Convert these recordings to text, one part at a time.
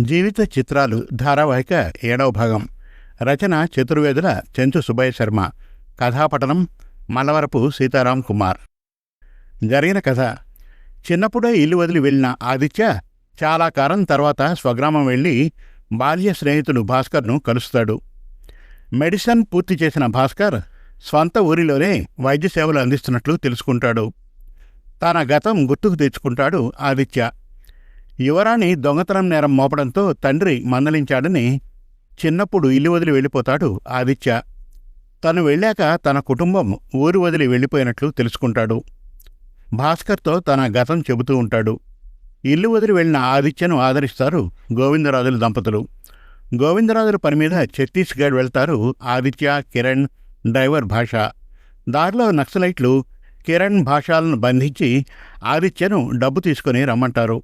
జీవిత చిత్రాలు ధారావాహిక ఏడవ భాగం. రచన చతుర్వేదుల చెంచు సుబ్బయ్య శర్మ. కథాపఠనం మల్లవరపు సీతారాం కుమార్. జరిగిన కథ. చిన్నప్పుడే ఇల్లు వదిలి వెళ్ళిన ఆదిత్య చాలా కాలం తర్వాత స్వగ్రామం వెళ్ళి బాల్య స్నేహితుడు భాస్కర్ను కలుస్తాడు. మెడిసిన్ పూర్తి చేసిన భాస్కర్ స్వంత ఊరిలోనే వైద్య సేవలు అందిస్తున్నట్లు తెలుసుకుంటాడు. తన గతం గుర్తుకు తెచ్చుకుంటాడు ఆదిత్య. యువరాణి దొంగతనం నేరం మోపడంతో తండ్రి మందలించాడని చిన్నప్పుడు ఇల్లు వదిలి వెళ్ళిపోతాడు ఆదిత్య. తను వెళ్ళాక తన కుటుంబం ఊరు వదిలి వెళ్ళిపోయినట్లు తెలుసుకుంటాడు. భాస్కర్తో తన గతం చెబుతూ ఉంటాడు. ఇల్లు వదిలి వెళ్ళిన ఆదిత్యను ఆదరిస్తారు గోవిందరాజుల దంపతులు. గోవిందరాజుల పని మీద ఛత్తీస్గఢ్ వెళ్తారు ఆదిత్య కిరణ్ డ్రైవర్ భాష. దారిలో నక్సలైట్లు కిరణ్ భాషాలను బంధించి ఆదిత్యను డబ్బు తీసుకుని రమ్మంటారు.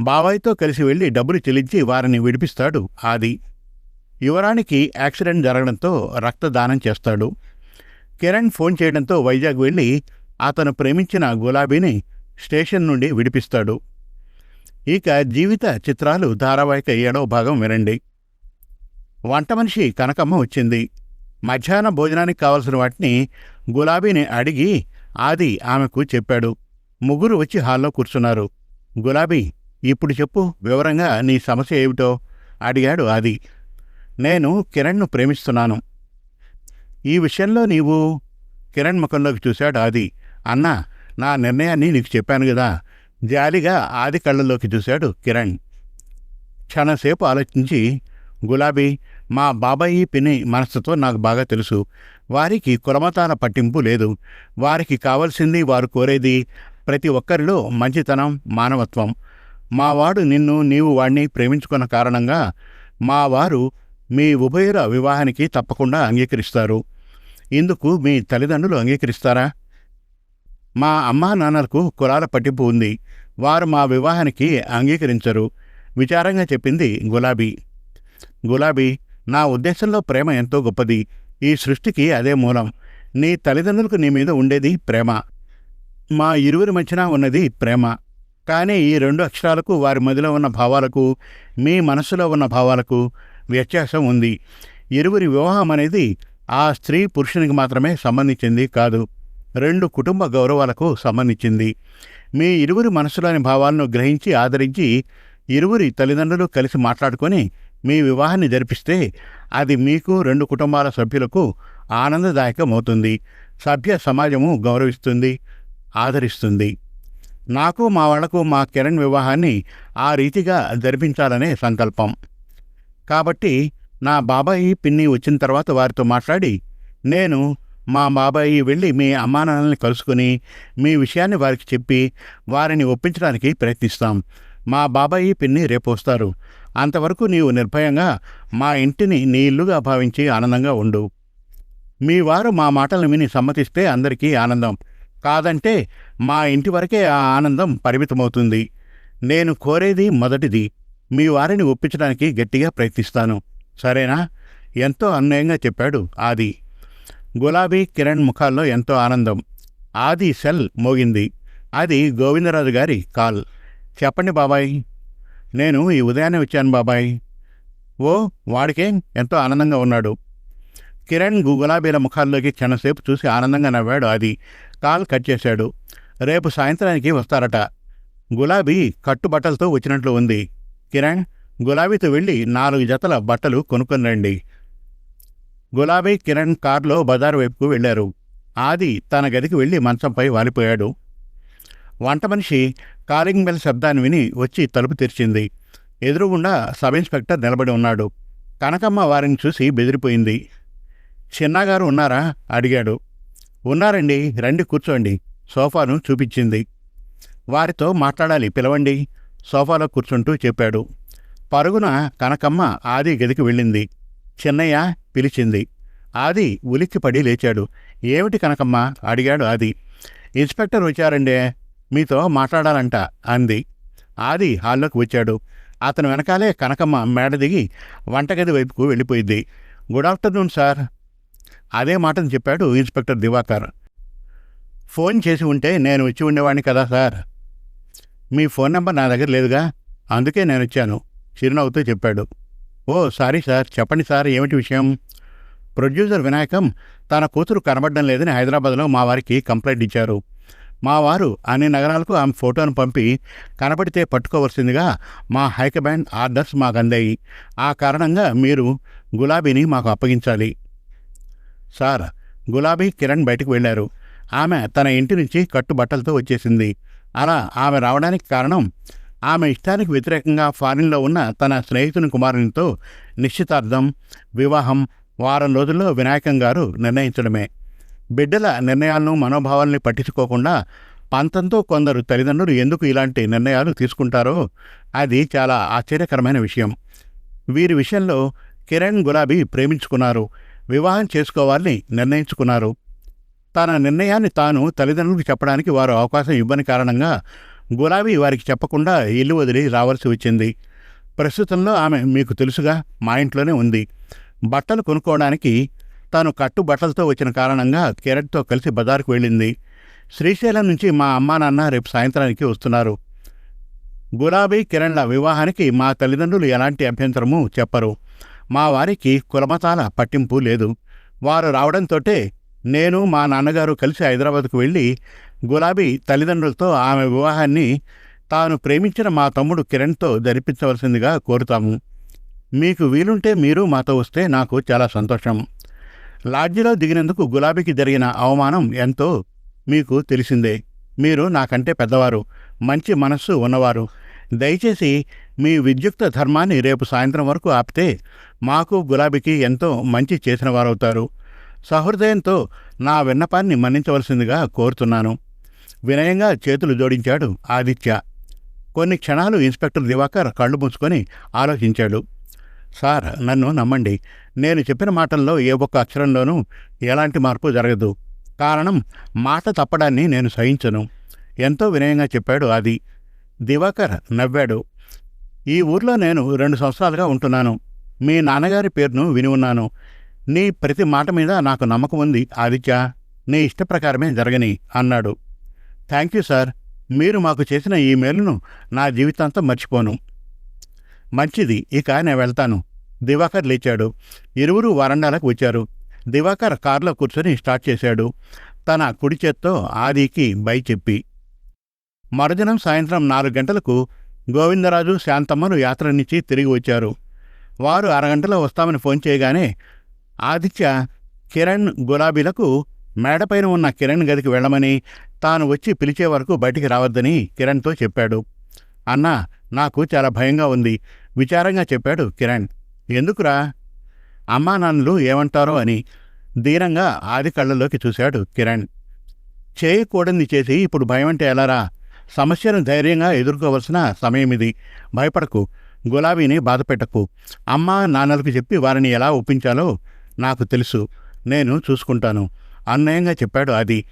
బాబాయ్తో కలిసి వెళ్ళి డబ్బులు చెల్లించి వారిని విడిపిస్తాడు ఆది. యువరానికి యాక్సిడెంట్ జరగడంతో రక్తదానం చేస్తాడు. కిరణ్ ఫోన్ చేయడంతో వైజాగ్ వెళ్ళి అతను ప్రేమించిన గులాబీని స్టేషన్ నుండి విడిపిస్తాడు. ఇక జీవిత చిత్రాలు ధారావాహిక ఏడవ భాగం వినండి. వంట మనిషి కనకమ్మ వచ్చింది. మధ్యాహ్న భోజనానికి కావలసిన వాటిని గులాబీని అడిగి ఆది ఆమెకు చెప్పాడు. ముగ్గురు వచ్చి హాల్లో కూర్చున్నారు. గులాబీ ఇప్పుడు చెప్పు వివరంగా నీ సమస్య ఏమిటో అడిగాడు ఆది. నేను కిరణ్ను ప్రేమిస్తున్నాను. ఈ విషయంలో నీవు కిరణ్ ముఖంలోకి చూశాడు ఆది. అన్నా నా నిర్ణయాన్ని నీకు చెప్పాను కదా. జాలిగా ఆది కళ్ళలోకి చూశాడు కిరణ్. క్షణసేపు ఆలోచించి గులాబీ మా బాబాయి పిని మనస్తత్వం నాకు బాగా తెలుసు. వారికి కులమతాల పట్టింపు లేదు. వారికి కావలసింది వారు కోరేది ప్రతి ఒక్కరిలో మంచితనం మానవత్వం. మావాడు నిన్ను నీవు వాణ్ణి ప్రేమించుకున్న కారణంగా మా వారు మీ ఉభయుల వివాహానికి తప్పకుండా అంగీకరిస్తారు. ఇందుకు మీ తల్లిదండ్రులు అంగీకరిస్తారా? మా అమ్మా నాన్నలకు కులాల పట్టింపు ఉంది. వారు మా వివాహానికి అంగీకరించరు. విచారంగా చెప్పింది గులాబీ. గులాబీ నా ఉద్దేశంలో ప్రేమ ఎంతో గొప్పది. ఈ సృష్టికి అదే మూలం. నీ తల్లిదండ్రులకు నీ మీద ఉండేది ప్రేమ. మా ఇరువురి మధ్యన ఉన్నది ప్రేమ. కానీ ఈ రెండు అక్షరాలకు వారి మదిలో ఉన్న భావాలకు మీ మనసులో ఉన్న భావాలకు వ్యత్యాసం ఉంది. ఇరువురి వివాహం అనేది ఆ స్త్రీ పురుషునికి మాత్రమే సంబంధించింది కాదు రెండు కుటుంబ గౌరవాలకు సంబంధించింది. మీ ఇరువురి మనసులోని భావాలను గ్రహించి ఆదరించి ఇరువురి తల్లిదండ్రులు కలిసి మాట్లాడుకొని మీ వివాహాన్ని జరిపిస్తే అది మీకు రెండు కుటుంబాల సభ్యులకు ఆనందదాయకమవుతుంది సభ్య సమాజము గౌరవిస్తుంది ఆదరిస్తుంది. నాకు మా వాళ్ళకు మా కిరణ్ వివాహాన్ని ఆ రీతిగా జరిపించాలనే సంకల్పం. కాబట్టి నా బాబాయి పిన్ని వచ్చిన తర్వాత వారితో మాట్లాడి నేను మా బాబాయి వెళ్ళి మీ అమ్మానాన్నల్ని కలుసుకుని మీ విషయాన్ని వారికి చెప్పి వారిని ఒప్పించడానికి ప్రయత్నిస్తాం. మా బాబాయి పిన్ని రేపు వస్తారు. అంతవరకు నీవు నిర్భయంగా మా ఇంటిని నీ ఇల్లుగా భావించి ఆనందంగా ఉండు. మీ వారు మా మాటలను విని సమ్మతిస్తే అందరికీ ఆనందం. కాదంటే మా ఇంటి వరకే ఆ ఆనందం పరిమితమవుతుంది. నేను కోరేది మొదటిది. మీ వారిని ఒప్పించడానికి గట్టిగా ప్రయత్నిస్తాను. సరేనా? ఎంతో అన్యాయంగా చెప్పాడు ఆది. గులాబీ కిరణ్ ముఖాల్లో ఎంతో ఆనందం. ఆది సెల్ మోగింది. అది గోవిందరాజు గారి కాల్. చెప్పండి బాబాయ్. నేను ఈ ఉదయాన్నే వచ్చాను బాబాయ్. ఓ వాడికేం ఎంతో ఆనందంగా ఉన్నాడు. కిరణ్ గులాబీల ముఖాల్లోకి క్షణసేపు చూసి ఆనందంగా నవ్వాడు అది కాల్ కట్ చేశాడు. రేపు సాయంత్రానికి వస్తారట. గులాబీ కట్టుబట్టలతో వచ్చినట్లు ఉంది. కిరణ్ గులాబీతో వెళ్ళి నాలుగు జతల బట్టలు కొనుక్కొని రండి. గులాబీ కిరణ్ కారులో బజారు వైపుకు వెళ్ళారు ఆది తన గదికి వెళ్ళి మంచంపై వాలిపోయాడు. వంట మనిషి కాలింగ్ బెల్ శబ్దాన్ని విని వచ్చి తలుపు తెరిచింది. ఎదురుగుండా సబ్ ఇన్స్పెక్టర్ నిలబడి ఉన్నాడు. కనకమ్మ వారిని చూసి బెదిరిపోయింది. చిన్నగారు ఉన్నారా? అడిగాడు. ఉన్నారండి రండి కూర్చోండి. సోఫాను చూపించింది. వారితో మాట్లాడాలి పిలవండి. సోఫాలో కూర్చుంటూ చెప్పాడు. పరుగున కనకమ్మ ఆది గదికి వెళ్ళింది. చిన్నయ్య పిలిచింది. ఆది ఉలిక్కిపడి లేచాడు. ఏమిటి కనకమ్మ? అడిగాడు ఆది. ఇన్స్పెక్టర్ వచ్చారండే మీతో మాట్లాడాలంట అంది. ఆది హాల్లోకి వచ్చాడు. అతను వెనకాలే కనకమ్మ మేడ దిగి వంటగది వైపుకు వెళ్ళిపోయింది. Good afternoon sir. అదే మాటను చెప్పాడు ఇన్స్పెక్టర్ దివాకర్. ఫోన్ చేసి ఉంటే నేను వచ్చి ఉండేవాడిని కదా సార్. మీ ఫోన్ నెంబర్ నా దగ్గర లేదుగా అందుకే నేను వచ్చాను చిరునవ్వుతూ చెప్పాడు. ఓ సారీ సార్ చెప్పండి సార్ ఏమిటి విషయం? ప్రొడ్యూసర్ వినాయకం తన కూతురు కనబడడం లేదని హైదరాబాద్లో మా వారికి కంప్లైంట్ ఇచ్చారు. మా వారు అన్ని నగరాలకు ఆమె ఫోటోను పంపి కనబడితే పట్టుకోవలసిందిగా మా హైకమాండ్ ఆర్డర్స్ మాకు అందాయి ఆ కారణంగా మీరు గులాబీని మాకు అప్పగించాలి. సార్ గులాబీ కిరణ్ బయటకు వెళ్ళారు. ఆమె తన ఇంటి నుంచి కట్టుబట్టలతో వచ్చేసింది. అలా ఆమె రావడానికి కారణం ఆమె ఇష్టానికి వ్యతిరేకంగా ఫారిన్లో ఉన్న తన స్నేహితుని కుమారునితో నిశ్చితార్థం వివాహం వారం రోజుల్లో వినాయకం గారు నిర్ణయించడమే. బిడ్డల నిర్ణయాలను మనోభావాల్ని పట్టించుకోకుండా పంతంతో కొందరు తల్లిదండ్రులు ఎందుకు ఇలాంటి నిర్ణయాలు తీసుకుంటారో అది చాలా ఆశ్చర్యకరమైన విషయం. వీరి విషయంలో కిరణ్ గులాబీ ప్రేమించుకున్నారు. వివాహం చేసుకోవాలని నిర్ణయించుకున్నారు. తన నిర్ణయాన్ని తాను తల్లిదండ్రులకు చెప్పడానికి వారు అవకాశం ఇవ్వని కారణంగా గులాబీ వారికి చెప్పకుండా ఇల్లు వదిలి రావాల్సి వచ్చింది. ప్రస్తుతంలో ఆమె మీకు తెలుసుగా మా ఇంట్లోనే ఉంది. బట్టలు కొనుక్కోవడానికి తాను కట్టు బట్టలతో వచ్చిన కారణంగా కిరణ్తో కలిసి బజారుకు వెళ్ళింది. శ్రీశైలం నుంచి మా అమ్మా నాన్న రేపు సాయంత్రానికి వస్తున్నారు. గులాబీ కిరణ్ల వివాహానికి మా తల్లిదండ్రులు ఎలాంటి అభ్యంతరము చెప్పరు. మా వారికి కులమతాల పట్టింపు లేదు. వారు రావడంతోటే నేను మా నాన్నగారు కలిసి హైదరాబాద్కు వెళ్ళి గులాబీ తల్లిదండ్రులతో ఆమె వివాహాన్ని తాను ప్రేమించిన మా తమ్ముడు కిరణ్తో జరిపించవలసిందిగా కోరుతాము. మీకు వీలుంటే మీరు మాతో వస్తే నాకు చాలా సంతోషం. లాడ్జిలో దిగినందుకు గులాబీకి జరిగిన అవమానం ఎంతో మీకు తెలిసిందే. మీరు నాకంటే పెద్దవారు. మంచి మనస్సు ఉన్నవారు. దయచేసి మీ విద్యుక్త ధర్మాన్ని రేపు సాయంత్రం వరకు ఆపితే మాకు గులాబీకి ఎంతో మంచి చేసిన వారవుతారు. సహృదయంతో నా విన్నపాన్ని మన్నించవలసిందిగా కోరుతున్నాను. వినయంగా చేతులు జోడించాడు ఆదిత్య. కొన్ని క్షణాలు ఇన్స్పెక్టర్ దివాకర్ కళ్ళు మూసుకొని ఆలోచించాడు. సార్ నన్ను నమ్మండి. నేను చెప్పిన మాటల్లో ఏ ఒక్క అక్షరంలోనూ ఎలాంటి మార్పు జరగదు. కారణం మాట తప్పడాన్ని నేను సహించను. ఎంతో వినయంగా చెప్పాడు అది దివాకర్ నవ్వాడు ఈ ఊర్లో నేను రెండు సంవత్సరాలుగా ఉంటున్నాను. మీ నాన్నగారి పేరును విని ఉన్నాను. నీ ప్రతి మాట మీద నాకు నమ్మకం ఉంది ఆదిత్య. నీ ఇష్ట ప్రకారమే జరగని అన్నాడు. Thank you sir. మీరు మాకు చేసిన ఈ మేలును నా జీవితాంతం మర్చిపోను. మంచిది. ఇక నేను వెళ్తాను. దివాకర్ లేచాడు. ఇరువురు వరండాలకు వచ్చారు. దివాకర్ కారులో కూర్చొని స్టార్ట్ చేశాడు. తన కుడి చేత్తో ఆదికి బై చెప్పి మరుదినం సాయంత్రం నాలుగు గంటలకు గోవిందరాజు శాంతమ్మను యాత్ర నుంచి తిరిగి వచ్చారు. వారు అరగంటలో వస్తామని ఫోన్ చేయగానే ఆదిత్య కిరణ్ గులాబీలకు మేడపైన ఉన్న కిరణ్ గదికి వెళ్ళమని తాను వచ్చి పిలిచే వరకు బయటికి రావద్దని కిరణ్తో చెప్పాడు. అన్నా నాకు చాలా భయంగా ఉంది. విచారంగా చెప్పాడు కిరణ్. ఎందుకురా? అమ్మా నాన్నలు ఏమంటారో అని దీనంగా ఆది కళ్ళలోకి చూశాడు కిరణ్. చేయకూడని చేసి ఇప్పుడు భయం అంటే ఎలారా? సమస్యను ధైర్యంగా ఎదుర్కోవలసిన సమయం ఇది భయపడకు. గులాబీని బాధపెట్టకు. అమ్మా నాన్నలకు చెప్పి వారిని ఎలా ఒప్పించాలో నాకు తెలుసు. నేను చూసుకుంటాను. అన్యాయంగా చెప్పాడు అది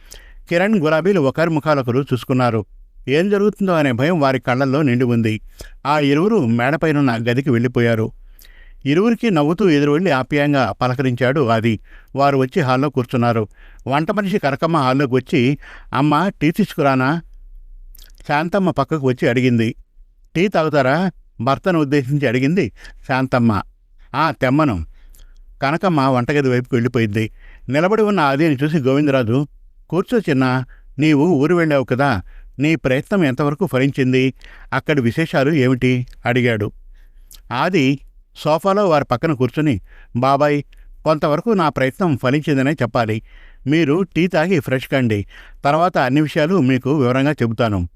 కిరణ్ గులాబీలు ఒకరి ముఖాలొకరు చూసుకున్నారు. ఏం జరుగుతుందో అనే భయం వారి కళ్ళల్లో నిండి ఉంది. ఆ ఇరువురు మేడపైనున్న గదికి వెళ్ళిపోయారు. ఇరువురికి నవ్వుతూ ఎదురు వెళ్ళి ఆప్యాయంగా పలకరించాడు ఆది. వారు వచ్చి హాల్లో కూర్చున్నారు. వంట మనిషి కరకమ్మ హాల్లోకి వచ్చి అమ్మ టీ తీసుకురానా? శాంతమ్మ పక్కకు వచ్చి అడిగింది టీ తాగుతారా? భర్తను ఉద్దేశించి అడిగింది శాంతమ్మ. ఆ తెమ్మను. కనకమ్మ వంటగది వైపుకు వెళ్ళిపోయింది. నిలబడి ఉన్న ఆదిని చూసి గోవిందరాజు కూర్చో చిన్న నీవు ఊరు వెళ్ళావు కదా నీ ప్రయత్నం ఎంతవరకు ఫలించింది? అక్కడి విశేషాలు ఏమిటి? అడిగాడు. ఆది సోఫాలో వారి పక్కన కూర్చుని బాబాయ్ కొంతవరకు నా ప్రయత్నం ఫలించిందనే చెప్పాలి. మీరు టీ తాగి ఫ్రెష్ కండి. తర్వాత అన్ని విషయాలు మీకు వివరంగా చెబుతాను.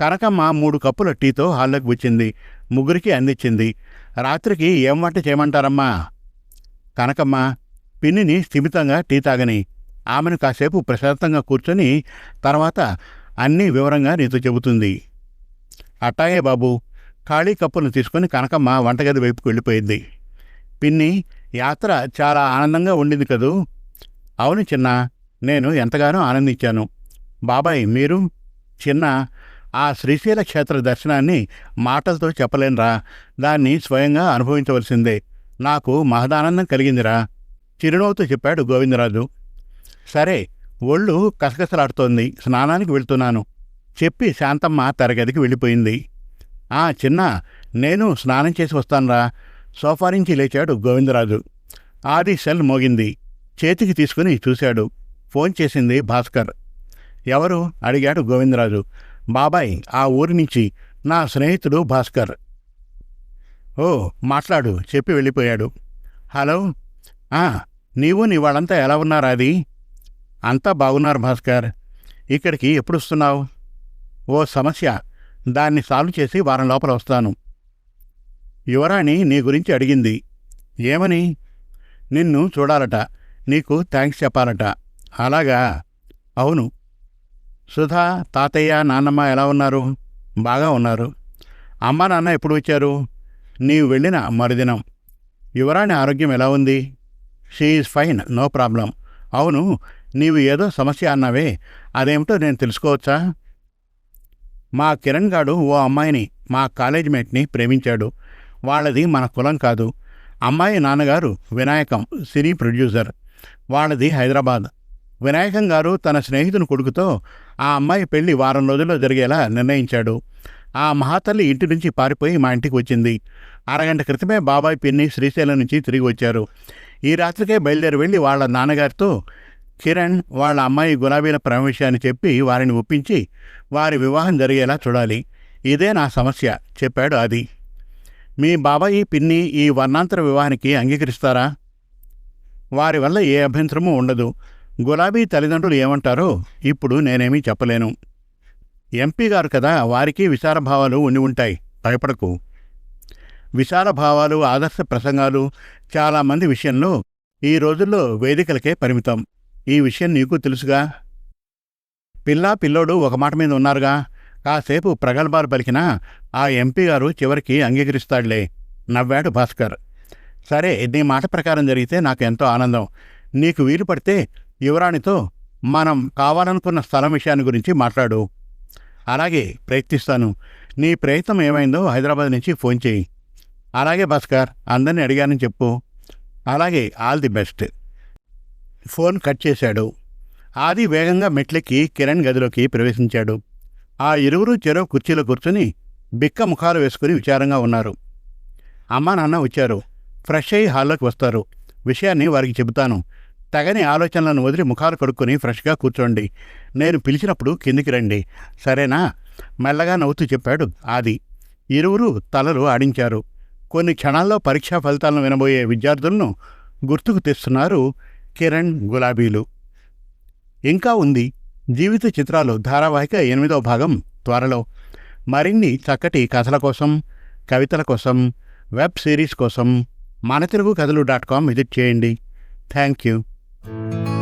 కనకమ్మ మూడు కప్పుల టీతో హాల్లోకి వచ్చింది. ముగ్గురికి అందించింది. రాత్రికి ఏం వంట చేయమంటారమ్మా? కనకమ్మ పిన్నిని స్థిమితంగా టీ తాగని ఆమెను కాసేపు ప్రశాంతంగా కూర్చొని తర్వాత అన్నీ వివరంగా నీతో చెబుతుంది. అట్టాగే బాబు ఖాళీ కప్పులను తీసుకుని కనకమ్మ వంటగది వైపుకు వెళ్ళిపోయింది. పిన్ని యాత్ర చాలా ఆనందంగా ఉండింది కదూ? అవును చిన్న నేను ఎంతగానో ఆనందించాను. బాబాయ్ మీరు? చిన్న ఆ శ్రీశైల క్షేత్ర దర్శనాన్ని మాటలతో చెప్పలేనురా. దాన్ని స్వయంగా అనుభవించవలసిందే. నాకు మహదానందం కలిగిందిరా. చిరునవ్వుతో చెప్పాడు గోవిందరాజు. సరే ఒళ్ళు కసకసలాడుతోంది. స్నానానికి వెళ్తున్నాను. చెప్పి శాంతమ్మ తరగతికి వెళ్ళిపోయింది. ఆ చిన్న నేను స్నానం చేసి వస్తానురా. సోఫా నుంచి లేచాడు గోవిందరాజు. ఆది సెల్ మోగింది. చేతికి తీసుకుని చూశాడు. ఫోన్ చేసింది భాస్కర్. ఎవరు? అడిగాడు గోవిందరాజు. బాబాయ్ ఆ ఊరి నుంచి నా స్నేహితుడు భాస్కర్. ఓ మాట్లాడు చెప్పి వెళ్ళిపోయాడు. హలో? ఆ, నీవు నీ వాళ్ళంతా ఎలా ఉన్నారు అది? అంతా బాగున్నారు భాస్కర్. ఇక్కడికి ఎప్పుడు వస్తున్నావు ఓ సమస్య. దాన్ని సాల్వ్ చేసి వారం లోపల వస్తాను. యువరాణి నీ గురించి అడిగింది. ఏమని? నిన్ను చూడాలట. నీకు థ్యాంక్స్ చెప్పాలట. అలాగా? అవును. సుధా తాతయ్య నాన్నమ్మ ఎలా ఉన్నారు? బాగా ఉన్నారు. అమ్మ నాన్న ఎప్పుడు వచ్చారు? నీవు వెళ్ళిన మరుదినం. యువరాణి ఆరోగ్యం ఎలా ఉంది? She's fine no problem. అవును నీవు ఏదో సమస్య అన్నావే. అదేమిటో నేను తెలుసుకోవచ్చా? మా కిరణ్ గాడు ఓ అమ్మాయిని మా కాలేజ్ మేట్ని ప్రేమించాడు. వాళ్ళది మన కులం కాదు. అమ్మాయి నాన్నగారు వినాయకం సినీ ప్రొడ్యూసర్. వాళ్ళది హైదరాబాద్. వినాయకం గారు తన స్నేహితుని కొడుకుతో ఆ అమ్మాయి పెళ్ళి వారం రోజుల్లో జరిగేలా నిర్ణయించాడు. ఆ మహాతల్లి ఇంటి నుంచి పారిపోయి మా ఇంటికి వచ్చింది. అరగంట క్రితమే బాబాయ్ పిన్ని శ్రీశైలం నుంచి తిరిగి వచ్చారు. ఈ రాత్రికే బయలుదేరి వెళ్ళి వాళ్ళ నాన్నగారితో కిరణ్ వాళ్ళ అమ్మాయి గులాబీల ప్రేమ విషయాన్ని చెప్పి వారిని ఒప్పించి వారి వివాహం జరిగేలా చూడాలి. ఇదే నా సమస్య చెప్పాడు ఆది. మీ బాబాయి పిన్ని ఈ వర్ణాంతర వివాహానికి అంగీకరిస్తారా? వారి వల్ల ఏ అభ్యంతరమూ ఉండదు. గులాబీ తల్లిదండ్రులు ఏమంటారో ఇప్పుడు నేనేమీ చెప్పలేను. ఎంపీ గారు కదా వారికి విశాల భావాలు ఉండి ఉంటాయి. భయపడకు. విశాల భావాలు ఆదర్శ ప్రసంగాలు చాలామంది విషయంలో ఈ రోజుల్లో వేదికలకే పరిమితం. ఈ విషయం నీకు తెలుసుగా? పిల్లా పిల్లోడు ఒక మాట మీద ఉన్నారుగా. కాసేపు ప్రగల్భాలు పలికినా ఆ ఎంపీ గారు చివరికి అంగీకరిస్తాడులే. నవ్వాడు భాస్కర్. సరే నీ మాట ప్రకారం జరిగితే నాకు ఎంతో ఆనందం. నీకు వీలు పడితే యువరాణితో మనం కావాలనుకున్న స్థలం విషయాన్ని గురించి మాట్లాడు. అలాగే ప్రయత్నిస్తాను. నీ ప్రయత్నం ఏమైందో హైదరాబాద్ నుంచి ఫోన్ చేయి. అలాగే భాస్కర్ అందరినీ అడిగానని చెప్పు. అలాగే all the best. Phone cut చేశాడు. ఆది వేగంగా మెట్లెక్కి కిరణ్ గదిలోకి ప్రవేశించాడు. ఆ ఇరువురు చెరో కుర్చీలో కూర్చుని బిక్క ముఖాలు వేసుకుని విచారంగా ఉన్నారు. అమ్మా నాన్న వచ్చారు. ఫ్రెష్ అయ్యి హాల్లోకి వస్తారు. విషయాన్ని వారికి చెబుతాను. తగని ఆలోచనలను వదిలి ముఖాలు కడుక్కొని ఫ్రెష్గా కూర్చోండి. నేను పిలిచినప్పుడు కిందికి రండి. సరేనా? మెల్లగా నవ్వుతూ చెప్పాడు ఆది. ఇరువురు తలలు ఆడించారు. కొన్ని క్షణాల్లో పరీక్షా ఫలితాలను వినబోయే విద్యార్థులను గుర్తుకు తెస్తున్నారు కిరణ్ గులాబీలు. ఇంకా ఉంది. జీవిత చిత్రాలు ధారావాహిక ఎనిమిదో భాగం త్వరలో. మరిన్ని చక్కటి కథల కోసం కవితల కోసం వెబ్ సిరీస్ కోసం మన తెలుగు కథలు డాట్ కామ్ విజిట్ చేయండి. Thank you. Thank you.